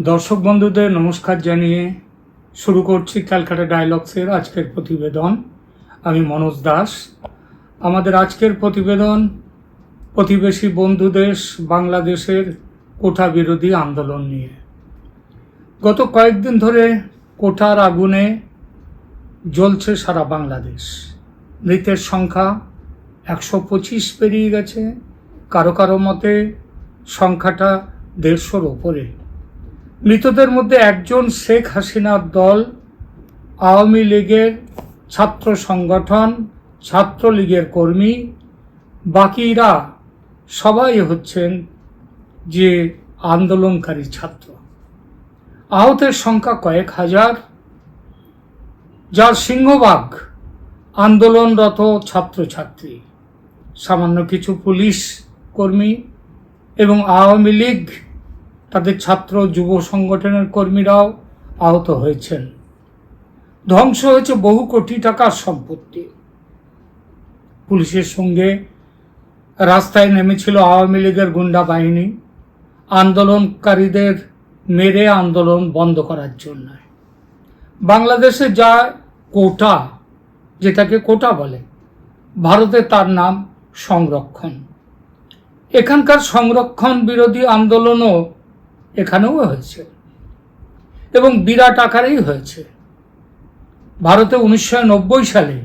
দর্শক বন্ধুদের নমস্কার জানিয়ে শুরু করছি ক্যালকাটা ডায়লগসের আজকের প্রতিবেদন। আমি মনোজ দাস। আমাদের আজকের প্রতিবেদন, প্রতিবেশী বন্ধু দেশ বাংলাদেশের কোঠা বিরোধী আন্দোলন নিয়ে। গত কয়েকদিন ধরে কোঠার আগুনে জ্বলছে সারা বাংলাদেশ। মৃতের সংখ্যা একশো পঁচিশ পেরিয়ে গেছে। কারও কারও মতে সংখ্যাটা দেড়শোর ওপরে। মৃতদের মধ্যে একজন শেখ হাসিনার দল, আওয়ামী লীগের ছাত্র সংগঠন, ছাত্রলীগের কর্মী। বাকিরা সবাই হচ্ছেন যে আন্দোলনকারী ছাত্র। আহতের সংখ্যা কয়েক হাজার, যার সিংহভাগ আন্দোলনরত ছাত্রছাত্রী। সামান্য কিছু পুলিশ কর্মী এবং আওয়ামী লীগ তাদের ছাত্র যুব সংগঠনের কর্মীরাও আহত হয়েছেন। ধ্বংস হয়েছে বহু কোটি টাকার সম্পত্তি। পুলিশের সঙ্গে রাস্তায় নেমেছিল আওয়ামী লীগের গুন্ডা বাহিনী। আন্দোলনকারীদের মেরে আন্দোলন বন্ধ করার জন্য। বাংলাদেশে যা কোটা, যেটাকে কোটা বলে, ভারতে তার নাম সংরক্ষণ। এখানকার সংরক্ষণ বিরোধী আন্দোলনও এখানেও হয়েছে। এবং বিরাট আকারেই হয়েছে। ভারতে উনিশশো নব্বই সালে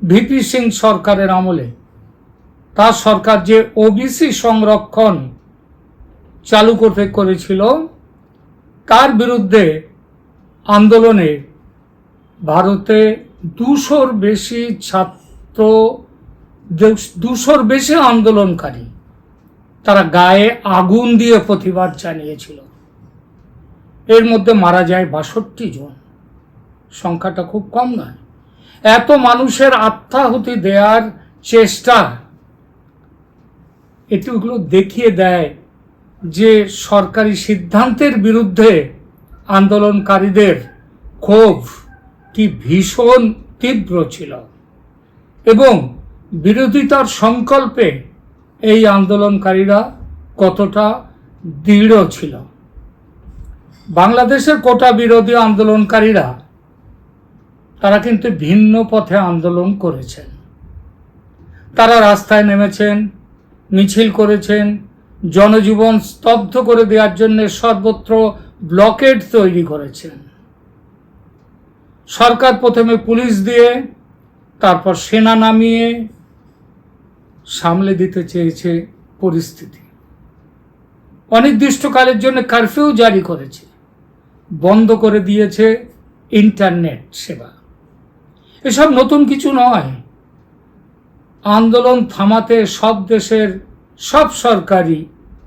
ভিপি সিং সরকারের আমলে তার সরকার যে ওবিসি সংরক্ষণ চালু করতে করেছিল, তার বিরুদ্ধে আন্দোলনে ভারতে দুশোর বেশি ছাত্র দুশোর বেশি আন্দোলনকারী তারা গায়ে আগুন দিয়ে প্রতিবাদ জানিয়েছিল। এর মধ্যে মারা যায় বাষট্টি জন। সংখ্যাটা খুব কম নয়। এত মানুষের আত্মাহুতি দেওয়ার চেষ্টা। এটিগুলো দেখিয়ে দেয় যে সরকারি সিদ্ধান্তের বিরুদ্ধে আন্দোলনকারীদের ক্ষোভ কি ভীষণ তীব্র ছিল। এবং বিরোধিতার সংকল্পে এই আন্দোলনকারীরা কতটা দৃঢ় ছিল। বাংলাদেশের কোটা বিরোধী আন্দোলনকারীরা, তারা কিন্তু ভিন্ন পথে আন্দোলন করেছেন। তারা রাস্তায় নেমেছেন, মিছিল করেছেন, জনজীবন স্তব্ধ করে দেওয়ার জন্য সর্বত্র ব্লকেড তৈরি করেছেন। সরকার প্রথমে পুলিশ দিয়ে, তারপর সেনা নামিয়ে সামলে দিতে চেয়েছে পরিস্থিতি। অনির্দিষ্টকালের জন্য কারফিউ জারি করেছে। বন্ধ করে দিয়েছে ইন্টারনেট সেবা। এসব নতুন কিছু নয়। আন্দোলন থামাতে সব দেশের সব সরকারি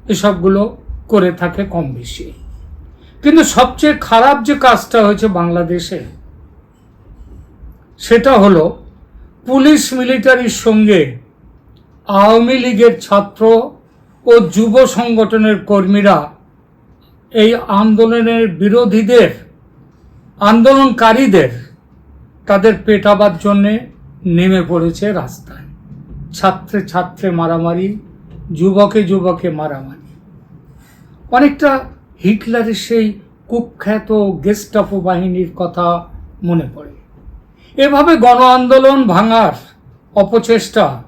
এসবগুলো করে থাকে কম বেশি। কিন্তু সবচেয়ে খারাপ যে কাজটা হয়েছে বাংলাদেশে, সেটা হলো পুলিশ মিলিটারির সঙ্গে আওয়ামী লীগের ছাত্র ও যুব সংগঠনের কর্মীরা এই আন্দোলনের বিরোধীদের, আন্দোলনকারীদের তাদের পেটাবার জন্যে নেমে পড়েছে রাস্তায়। ছাত্রে ছাত্রে মারামারি, যুবকে যুবকে মারামারি। অনেকটা হিটলারের সেই কুখ্যাত গেস্টাপো বাহিনীর কথা মনে পড়ে। এভাবে গণ আন্দোলন ভাঙার অপচেষ্টা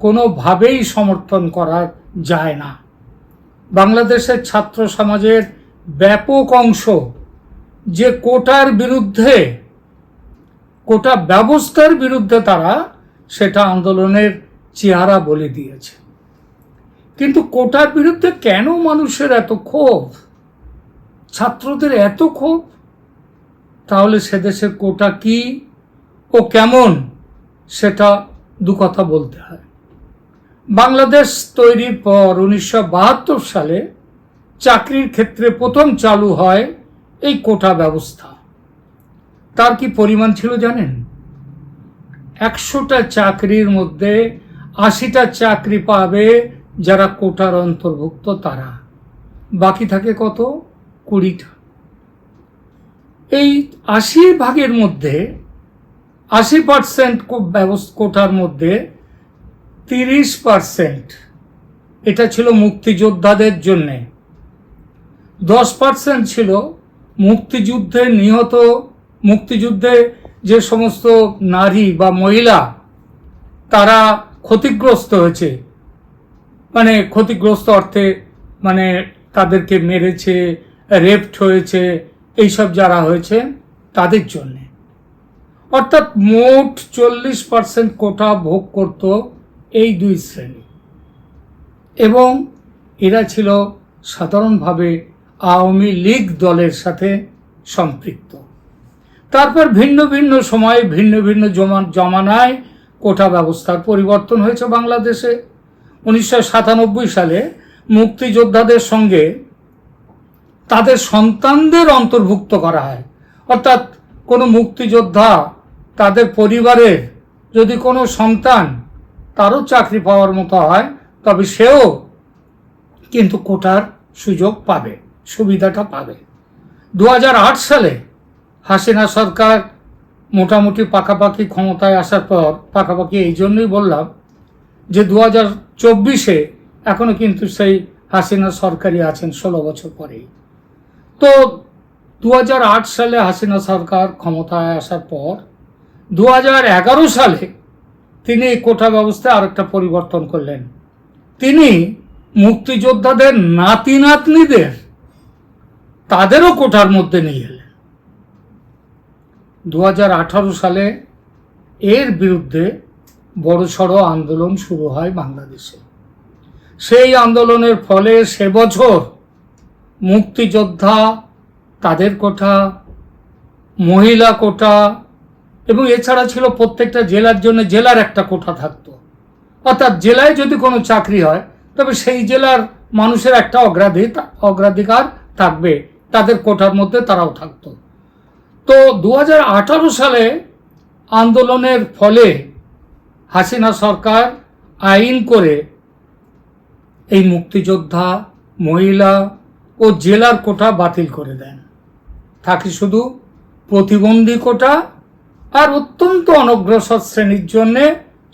কোনোভাবেই সমর্থন করা যায় না। বাংলাদেশের ছাত্র সমাজের ব্যাপক অংশ যে কোটার বিরুদ্ধে, কোটা ব্যবস্থার বিরুদ্ধে তারা সেটা আন্দোলনের চেহারা বলে দিয়েছে। কিন্তু কোটার বিরুদ্ধে কেন মানুষের এত ক্ষোভ? ছাত্রদের এত ক্ষোভ? তাহলে সে দেশের কোটা কি ও কেমন? সেটা দু কথা বলতে হয়। বাংলাদেশ তৈরির পর উনিশশো বাহাত্তর সালে চাকরির ক্ষেত্রে প্রথম চালু হয় এই কোটা ব্যবস্থা। তার কি পরিমাণ ছিল জানেন? একশোটা চাকরির মধ্যে আশিটা চাকরি পাবে যারা কোটার অন্তর্ভুক্ত তারা। বাকি থাকে কত? কুড়িটা। এই আশি ভাগের মধ্যে আশি পার্সেন্ট কোটার মধ্যে তিরিশ পার্সেন্ট এটা ছিল মুক্তিযোদ্ধাদের জন্যে। দশ পার্সেন্ট ছিল মুক্তিযুদ্ধে নিহত, মুক্তিযুদ্ধে যে সমস্ত নারী বা মহিলা, তারা ক্ষতিগ্রস্ত হয়েছে। মানে ক্ষতিগ্রস্ত অর্থে মানে তাদেরকে মেরেছে রেপড হয়েছে, এইসব যারা হয়েছে তাদের জন্যে। অর্থাৎ মোট চল্লিশ পার্সেন্ট কোটা ভোগ করত এই দুই শ্রেণি। এবং এরা ছিল সাধারণভাবে আওয়ামী লীগ দলের সাথে সম্পৃক্ত। তারপর ভিন্ন ভিন্ন সময়ে ভিন্ন ভিন্ন জমা জমানায় কোটা ব্যবস্থার পরিবর্তন হয়েছে বাংলাদেশে। উনিশশো সাতানব্বই সালে মুক্তিযোদ্ধাদের সঙ্গে তাদের সন্তানদের অন্তর্ভুক্ত করা হয়। অর্থাৎ কোনো মুক্তিযোদ্ধা তাদের পরিবারের যদি কোনো সন্তান তারও চাকরি পাওয়ার মতো হয়, তবে সেও কিন্তু কোটার সুযোগ পাবে, সুবিধাটা পাবে। দু হাজার আট সালে হাসিনা সরকার মোটামুটি পাকাপাকি ক্ষমতায় আসার পর, পাকাপাকি এই জন্যই বললাম যে দু হাজার চব্বিশে এখনও কিন্তু সেই হাসিনা সরকারই আছেন ষোলো বছর পরেই। তো দু হাজার আট সালে হাসিনা সরকার ক্ষমতায় আসার পর দু হাজার এগারো সালে তিনি এই কোটা ব্যবস্থায় আরেকটা পরিবর্তন করলেন। তিনি মুক্তিযোদ্ধাদের নাতি নাতনিদের তাদেরও কোটার মধ্যে নিয়ে এলেন। দু হাজার আঠারো সালে এর বিরুদ্ধে বড়সড় আন্দোলন শুরু হয় বাংলাদেশে। সেই আন্দোলনের ফলে সে বছর মুক্তিযোদ্ধা, তাদের কোটা মহিলা কোটা এবং এছাড়া ছিল প্রত্যেকটা জেলার জন্য জেলার একটা কোঠা থাকতো। অর্থাৎ জেলায় যদি কোনো চাকরি হয়, তবে সেই জেলার মানুষের একটা অগ্রাধিকার অগ্রাধিকার থাকবে। তাদের কোঠার মধ্যে তারাও থাকতো। তো দু হাজার আঠারো সালে আন্দোলনের ফলে হাসিনা সরকার আইন করে এই মুক্তিযোদ্ধা, মহিলা ও জেলার কোটা বাতিল করে দেন। থাকে শুধু প্রতিবন্ধী কোটা আর অত্যন্ত অনগ্রসর শ্রেণির জন্যে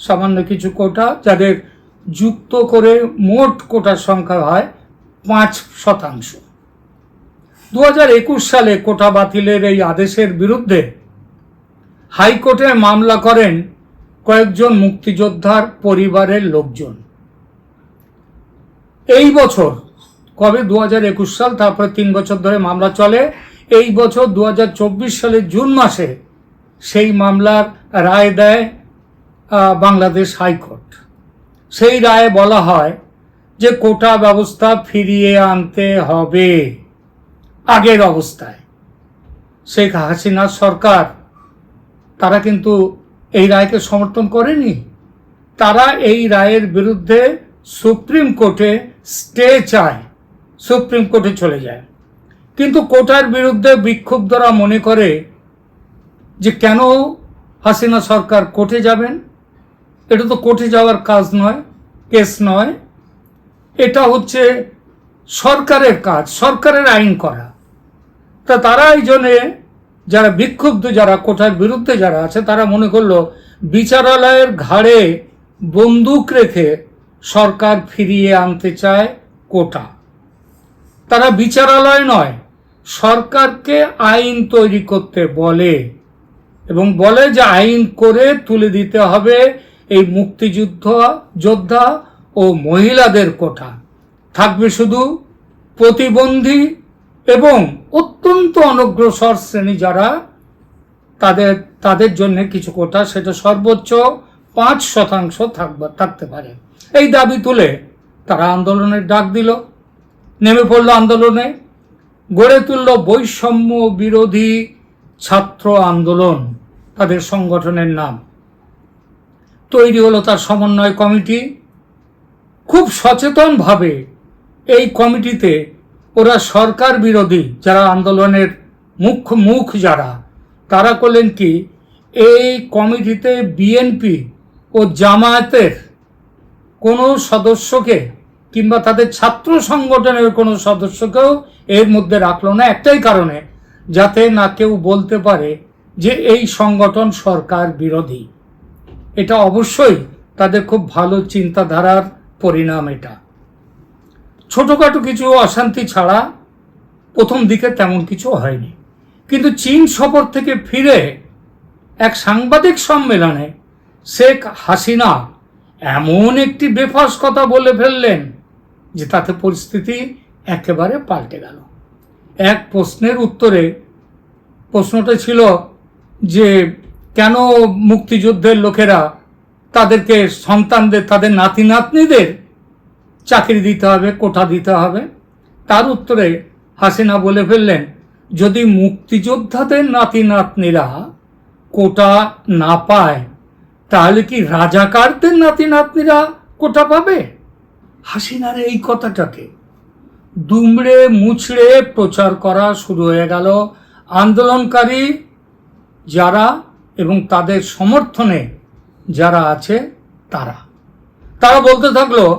সামান্য কিছু কোটা, যাদের যুক্ত করে মোট কোটার সংখ্যা হয় পাঁচ শতাংশ। দু হাজার একুশ সালে কোটা বাতিলের এই আদেশের বিরুদ্ধে হাইকোর্টে মামলা করেন কয়েকজন মুক্তিযোদ্ধার পরিবারের লোকজন। এই বছর, কবে দু একুশ সাল, তারপরে তিন বছর ধরে মামলা চলে, এই বছর দু হাজার চব্বিশ সালের জুন মাসে সেই মামলার রায় দেয় বাংলাদেশ হাইকোর্ট। সেই রায়ে বলা হয় যে কোটা ব্যবস্থা ফিরিয়ে আনতে হবে আগের অবস্থায়। শেখ হাসিনা সরকার, তারা কিন্তু এই রায়কে সমর্থন করেনি। তারা এই রায়ের বিরুদ্ধে সুপ্রিম কোর্টে স্টে চায়, সুপ্রিম কোর্টে চলে যায়। কিন্তু কোটার বিরুদ্ধে বিক্ষুব্ধরা মনে করে যে কেন হাসিনা সরকার কোর্টে যাবেন? এটা তো কোর্টে যাওয়ার কাজ নয়, কেস নয়। এটা হচ্ছে সরকারের কাজ, সরকারের আইন করা। তা তারা এই জন্যে যারা বিক্ষুব্ধ, যারা কোটার বিরুদ্ধে যারা আছে, তারা মনে করল বিচারালয়ের ঘাড়ে বন্দুক রেখে সরকার ফিরিয়ে আনতে চায় কোটা। তারা বিচারালয় নয়, সরকারকে আইন তৈরি করতে বলে। এবং বলে যে আইন করে তুলে দিতে হবে এই মুক্তিযুদ্ধ যোদ্ধা ও মহিলাদের কোঠা। থাকবে শুধু প্রতিবন্ধী এবং অত্যন্ত অনগ্রসর শ্রেণি যারা, তাদের তাদের জন্য কিছু কোটা সেটা সর্বোচ্চ পাঁচ শতাংশ থাকবে, থাকতে পারে। এই দাবি তুলে তারা আন্দোলনের ডাক দিল। নেমে পড়ল আন্দোলনে। গড়ে তুলল বৈষম্য বিরোধী ছাত্র আন্দোলন, তাদের সংগঠনের নাম। তৈরি হলো তার সমন্বয় কমিটি। খুব সচেতনভাবে এই কমিটিতে ওরা সরকার বিরোধী যারা আন্দোলনের মুখ্য মুখ যারা, তারা করলেন কি, এই কমিটিতে বিএনপি ও জামায়াতের কোনো সদস্যকে কিংবা তাদের ছাত্র সংগঠনের কোনো সদস্যকেও এর মধ্যে রাখল না। একটাই কারণে যাতে না কেউ বলতে পারে যে এই সংগঠন সরকার বিরোধী। এটা অবশ্যই তাদের খুব ভালো চিন্তাধারার পরিণাম এটা। ছোটোখাটো কিছু অশান্তি ছাড়া প্রথম দিকে তেমন কিছু হয়নি। কিন্তু চীন সফর থেকে ফিরে এক সাংবাদিক সম্মেলনে শেখ হাসিনা এমন একটি বেফাস কথা বলে ফেললেন যে তাতে পরিস্থিতি একেবারে পাল্টে গেল। এক প্রশ্নের উত্তরে প্রশ্নটা ছিল যে কেন মুক্তিযুদ্ধের লোকেরা তাদেরকে সন্তানদের, তাদের নাতি নাতনিদের চাকরি দিতে হবে কোটা দিতে হবে? তার উত্তরে হাসিনা বলে ফেললেন, যদি মুক্তিযোদ্ধাদের নাতি নাতনিরা কোটা না পায়, তাহলে কি রাজাকারদের নাতি নাতনিরা কোটা পাবে? হাসিনার এই কথাটাকে দুমড়ে মুছড়ে প্রচার করা শুরু হয়ে গেল। আন্দোলনকারী যারা এবং তাদের সমর্থনে যারা আছে, তারা। তারা বলতে থাকল,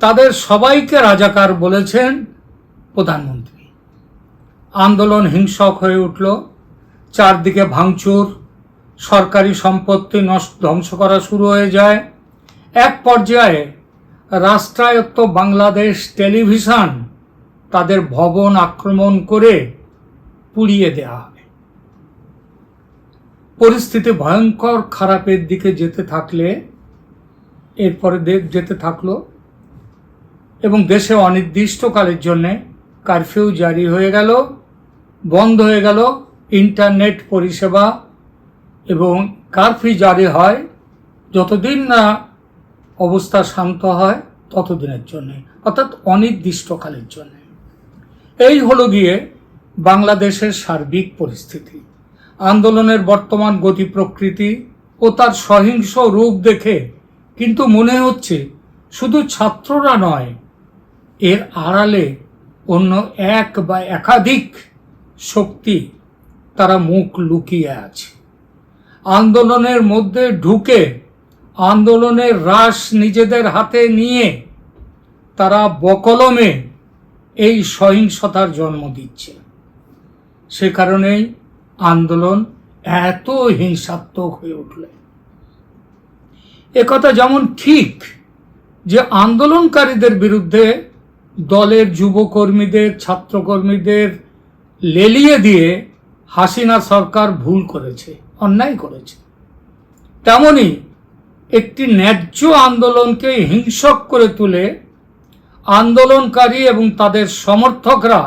তাদের সবাইকে রাজাকার বলেছেন প্রধানমন্ত্রী। আন্দোলন হিংসক হয়ে উঠল। চারদিকে ভাঙচুর, সরকারি সম্পত্তি নষ্ট, ধ্বংস করা শুরু হয়ে যায়। এক পর্যায়ে রাষ্ট্রায়ত্ত বাংলাদেশ টেলিভিশন তাদের ভবন আক্রমণ করে পুড়িয়ে দেওয়া হবে পরিস্থিতি ভয়ঙ্কর, খারাপের দিকে যেতে থাকলে, এরপরে যেতে থাকল এবং দেশে অনির্দিষ্টকালের জন্য কারফিউ জারি হয়ে গেল, বন্ধ হয়ে গেল, ইন্টারনেট পরিষেবা এবং কারফিউ জারি হয় যতদিন না অবস্থা শান্ত হয় ততদিনের জন্যে, অর্থাৎ অনির্দিষ্টকালের জন্য। এই হলো গিয়ে বাংলাদেশের সার্বিক পরিস্থিতি। আন্দোলনের বর্তমান গতি প্রকৃতি ও তার সহিংস রূপ দেখে কিন্তু মনে হচ্ছে শুধু ছাত্ররা নয়, এর আড়ালে অন্য এক বা একাধিক শক্তি তারা মুখ লুকিয়ে আছে। আন্দোলনের মধ্যে ঢুকে আন্দোলনের রাস নিজেদের হাতে নিয়ে তারা বকলমে এই সহিংসতার জন্ম দিচ্ছে। সে কারণেই আন্দোলন এত হিংসাত্মক হয়ে উঠল। একথা যেমন ঠিক যে আন্দোলনকারীদের বিরুদ্ধে দলের যুবকর্মীদের, ছাত্রকর্মীদের লেলিয়ে দিয়ে হাসিনা সরকার ভুল করেছে, অন্যায় করেছে। তেমনি একটি ন্যায্য আন্দোলনকে হিংসক করে তুলে আন্দোলনকারী এবং তাদের সমর্থকরা,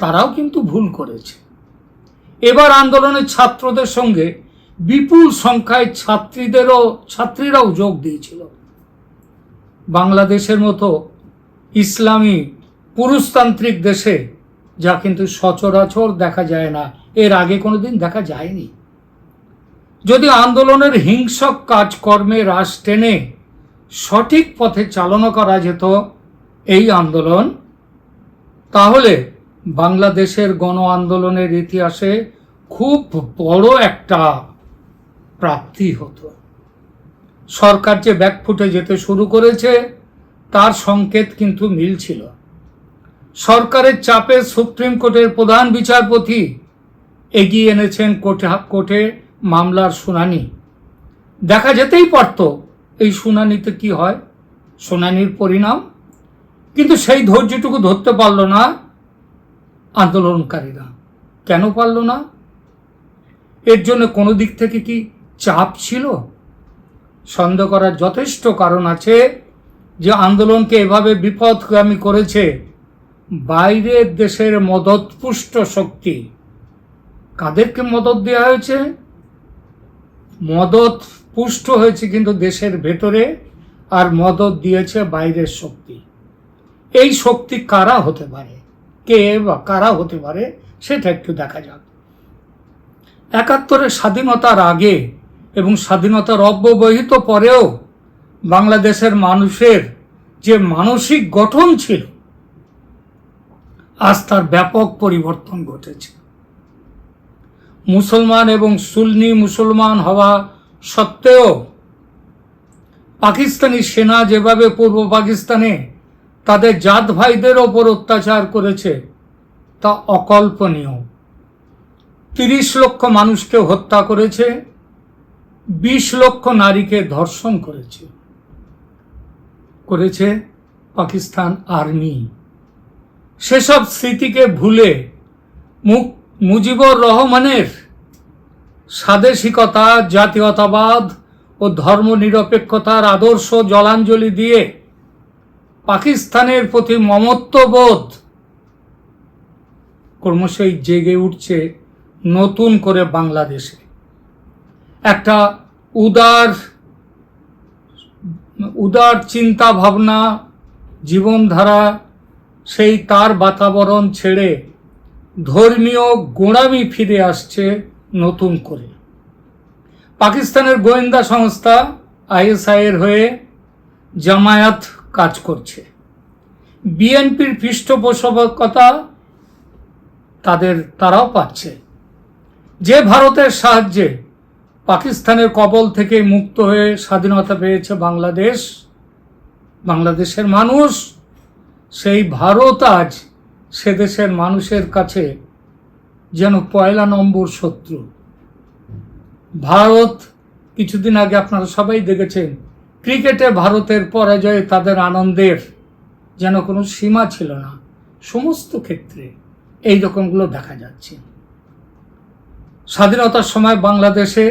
তারাও কিন্তু ভুল করেছে। এবার আন্দোলনের ছাত্রদের সঙ্গে বিপুল সংখ্যায় ছাত্রীদেরও, ছাত্রীরাও যোগ দিয়েছিল। বাংলাদেশের মতো ইসলামী পুরুষতান্ত্রিক দেশে যা কিন্তু সচরাচর দেখা যায় না, এর আগে কোনোদিন দেখা যায়নি। যদি আন্দোলনের হিংসক কাজকর্মে রাশ টেনে সঠিক পথে চালনা করা যেত এই আন্দোলন। তাহলে বাংলাদেশের গণ আন্দোলনের ইতিহাসে খুব বড় একটা প্রাপ্তি হতো। সরকার যে ব্যাকফুটে যেতে শুরু করেছে, তার সংকেত কিন্তু মিলছিল। সরকারের চাপে সুপ্রিম কোর্টের প্রধান বিচারপতি এগিয়ে এনেছেন কোর্টে কোর্টে মামলার শুনানি। দেখা যেতেই পারত এই শুনানিতে কি হয়। শুনানির পরিণাম কিন্তু সেই ধৈর্যটুকু ধরতে পারল না আন্দোলনকারীরা। কেন পারল না? এর জন্য কোনো দিক থেকে কি চাপ ছিল? সন্দেহ করার যথেষ্ট কারণ আছে যে আন্দোলনকে এভাবে বিপদগামী করেছে বাইরের দেশের মদতপুষ্ট শক্তি। কাদেরকে মদত দেওয়া হয়েছে? মদত পুষ্ট হয়েছে কিন্তু দেশের ভেতরে আর মদত দিয়েছে বাইরের শক্তি। এই শক্তি কারা হতে পারে? কে বা কারা হতে পারে? সেটা একটু দেখা যাক। একাত্তরের স্বাধীনতার আগে এবং স্বাধীনতার অব্যবহিত পরেও বাংলাদেশের মানুষের যে মানসিক গঠন ছিল, আজ তার ব্যাপক পরিবর্তন ঘটেছে। মুসলমান এবং সুন্নি মুসলমান হওয়া সত্ত্বেও পাকিস্তানি সেনা যেভাবে পূর্ব পাকিস্তানে তাদের জাত ভাইদের ওপর অত্যাচার করেছে। তা অকল্পনীয়। তিরিশ লক্ষ মানুষকে হত্যা করেছে, বিশ লক্ষ নারীকে ধর্ষণ করেছে। করেছে পাকিস্তান আর্মি। সেসব স্মৃতিকে ভুলে মুখ মুজিবুর রহমানের স্বাদেশিকতা, জাতীয়তাবাদ ও ধর্মনিরপেক্ষতার আদর্শ জলাঞ্জলি দিয়ে পাকিস্তানের প্রতি মমত্ববোধ। ক্রমশই জেগে উঠছে নতুন করে বাংলাদেশে। একটা উদার উদার চিন্তা ভাবনা জীবনধারা, সেই তার বাতাবরণ ছেড়ে ধর্মীয় গোড়ামি ফিরে আসছে নতুন করে। পাকিস্তানের গোয়েন্দা সংস্থা আইএসআই এর হয়ে জামায়াত কাজ করছে। বিএনপির পৃষ্ঠপোষকতা তাদের, তারাও পাচ্ছে। যে ভারতের সাহায্যে পাকিস্তানের কবল থেকে মুক্ত হয়ে স্বাধীনতা পেয়েছে বাংলাদেশ, বাংলাদেশের মানুষ, সেই ভারত আজ সে দেশের মানুষের কাছে যেন পয়লা নম্বর শত্রু। ভারত কিছুদিন আগে আপনারা সবাই দেখেছেন ক্রিকেটে ভারতের পরাজয়ে তাদের আনন্দের যেন কোনো সীমা ছিল না, সমস্ত ক্ষেত্রে এই রকমগুলো দেখা যাচ্ছে। স্বাধীনতার সময় বাংলাদেশে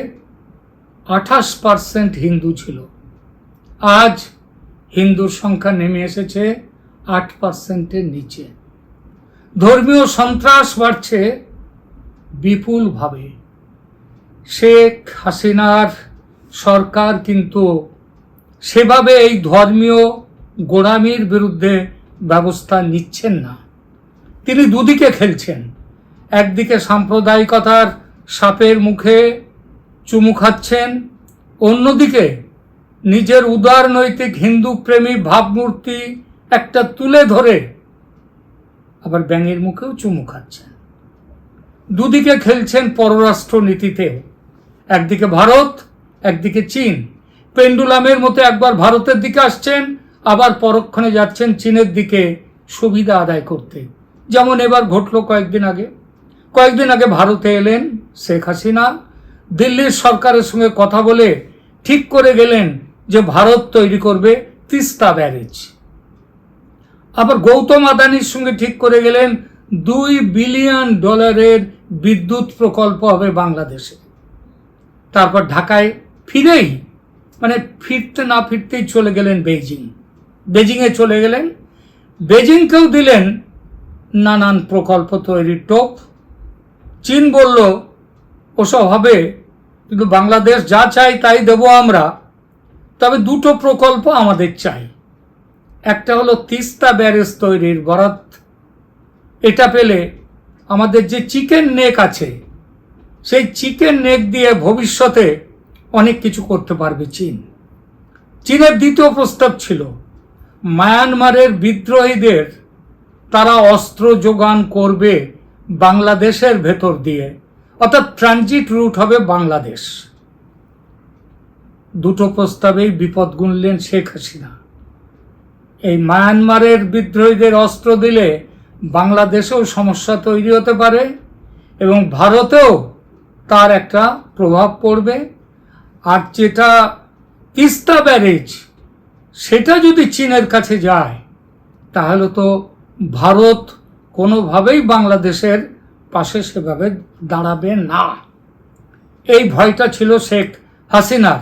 আঠাশ পার্সেন্ট হিন্দু ছিল। আজ হিন্দুর সংখ্যা নেমে এসেছে আট পার্সেন্টের নিচে। ধর্মীয় সন্ত্রাস বাড়ছে বিপুলভাবে। শেখ হাসিনার সরকার কিন্তু সেভাবে এই ধর্মীয় গোড়ামির বিরুদ্ধে ব্যবস্থা নিচ্ছেন না। তিনি দুদিকে খেলছেন। একদিকে সাম্প্রদায়িকতার সাপের মুখে চুমু খাচ্ছেন, অন্যদিকে নিজের উদার নৈতিক হিন্দু প্রেমী ভাবমূর্তি একটা তুলে ধরে আবার ব্যাঙের মুখেও চুমু খাচ্ছেন। দুদিকে খেলছেন পররাষ্ট্র নীতিতেও একদিকে ভারত, একদিকে চীন। পেন্ডুলামের মতো একবার ভারতের দিকে আসছেন, আবার পরক্ষণে যাচ্ছেন চীনের দিকে সুবিধা আদায় করতে। যেমন এবার ঘটলো কয়েকদিন আগে। কয়েকদিন আগে ভারতে এলেন শেখ হাসিনা। দিল্লির সরকারের সঙ্গে কথা বলে ঠিক করে গেলেন যে ভারত তৈরি করবে তিস্তা ব্যারেজ। আবার গৌতম আদানির সঙ্গে ঠিক করে গেলেন দুই বিলিয়ন ডলারের বিদ্যুৎ প্রকল্প হবে বাংলাদেশে। তারপর ঢাকায় ফিরেই মানে ফিরতে না ফিরতেই চলে গেলেন বেইজিং। বেজিংয়ে চলে গেলেন। বেজিংকেও দিলেন নানান প্রকল্প তৈরির টোপ। চীন বলল, ওসব হবে, কিন্তু বাংলাদেশ যা চাই তাই দেব আমরা। তবে দুটো প্রকল্প আমাদের চাই। একটা হলো তিস্তা ব্যারেজ তৈরির বরাত। এটা পেলে আমাদের যে চিকেন নেক আছে, সেই চিকেন নেক দিয়ে ভবিষ্যতে অনেক কিছু করতে পারবে চীন। চীনের দ্বিতীয় প্রস্তাব ছিল, মায়ানমারের বিদ্রোহীদের তারা অস্ত্র যোগান করবে বাংলাদেশের ভেতর দিয়ে, অর্থাৎ ট্রানজিট রুট হবে বাংলাদেশ। দুটো প্রস্তাবেই বিপদ গুনলেন শেখ হাসিনা। এই মায়ানমারের বিদ্রোহীদের অস্ত্র দিলে বাংলাদেশেও সমস্যা তৈরি হতে পারে এবং ভারতেও তার একটা প্রভাব পড়বে। আর যেটা তিস্তা ব্যারেজ, সেটা যদি চীনের কাছে যায়, তাহলে তো ভারত কোনোভাবেই বাংলাদেশের পাশে সেভাবে দাঁড়াবে না। এই ভয়টা ছিল শেখ হাসিনার।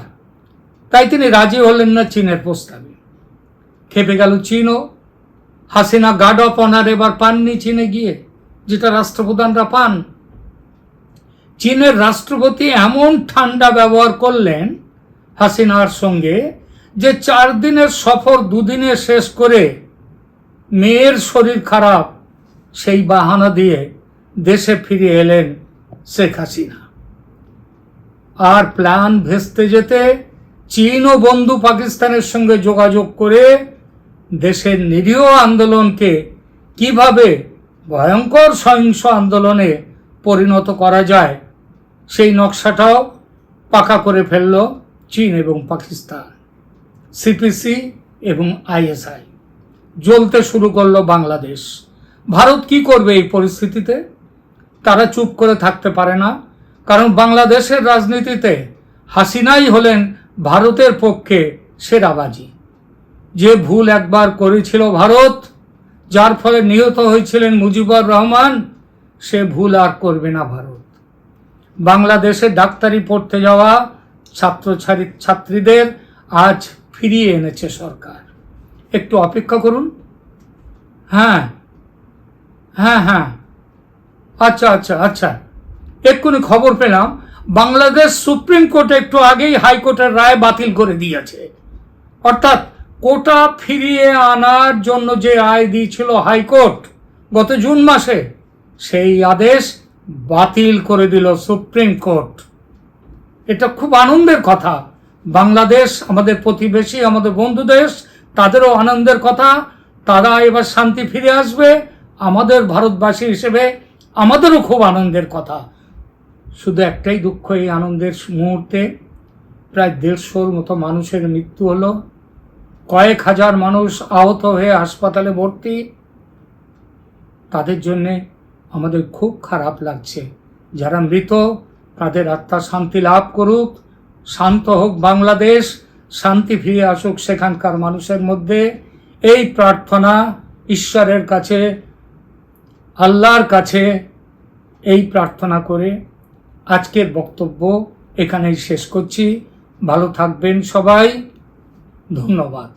তাই তিনি রাজি হলেন না চীনের প্রস্তাবে। খেপে গেল চীনও। হাসিনা গার্ড অফ অনার এবার পাননি চীনে গিয়ে, যেটা রাষ্ট্রপ্রধানরা পান। চীনের রাষ্ট্রপতি এমন ঠান্ডা ব্যবহার করলেন হাসিনার সঙ্গে যে চার দিনের সফর দুদিনে শেষ করে মেয়ের শরীর খারাপ সেই বাহানা দিয়ে দেশে ফিরে এলেন শেখ হাসিনা। আর প্ল্যান ভেস্তে যেতে চীন ও বন্ধু পাকিস্তানের সঙ্গে যোগাযোগ করে দেশের নিরীহ আন্দোলনকে কীভাবে ভয়ঙ্কর সহিংস আন্দোলনে পরিণত করা যায় সেই নকশাটাও পাকা করে ফেলল চীন এবং পাকিস্তান, সিপিসি এবং আইএসআই। জ্বলতে শুরু করল বাংলাদেশ। ভারত কি করবে এই পরিস্থিতিতে? তারা চুপ করে থাকতে পারে না, কারণ বাংলাদেশের রাজনীতিতে হাসিনাই হলেন ভারতের পক্ষে সেরাবাজি। যে ভুল একবার করেছিল ভারত, যার ফলে নিহত হয়েছিলেন মুজিবুর রহমান, সে ভুল আর করবে না ভারত। বাংলাদেশে ডাক্তারি পড়তে যাওয়া ছাত্র ছাত্রীদের আজ ফিরিয়ে এনেছে সরকার। একটু অপেক্ষা করুন। হ্যাঁ। হ্যাঁ হ্যাঁ। আচ্ছা আচ্ছা আচ্ছা। এক্ষুনি খবর পেলাম, বাংলাদেশ সুপ্রিম কোর্ট একটু আগেই হাইকোর্টের রায় বাতিল করে দিয়েছে। অর্থাৎ কোটা ফিরিয়ে আনার জন্য যে রায় দিয়েছিল হাইকোর্ট গত জুন মাসে, সেই আদেশ বাতিল করে দিল সুপ্রিম কোর্ট। এটা খুব আনন্দের কথা। বাংলাদেশ, আমাদের প্রতিবেশী, আমাদের বন্ধু দেশ, তাদেরও আনন্দের কথা। তারা এবার শান্তি ফিরে আসবে। আমাদের ভারতবাসী হিসেবে আমাদেরও খুব আনন্দের কথা। শুধু একটাই দুঃখ এই আনন্দের মুহূর্তে। প্রায় দেড়শোর মতো মানুষের মৃত্যু হলো। কয়েক হাজার মানুষ আহত হয়ে হাসপাতালে ভর্তি। তাদের জন্যে আমাদের খুব খারাপ লাগছে। যারা মৃত, তাদের আত্মা শান্তি লাভ করুক, শান্ত হোক বাংলাদেশ, শান্তি ফিরে আসুক সেখানকার মানুষের মধ্যে। এই প্রার্থনা ঈশ্বরের কাছে, আল্লাহর কাছে, এই প্রার্থনা করে আজকের বক্তব্য এখানেই শেষ করছি। ভালো থাকবেন সবাই। ধন্যবাদ।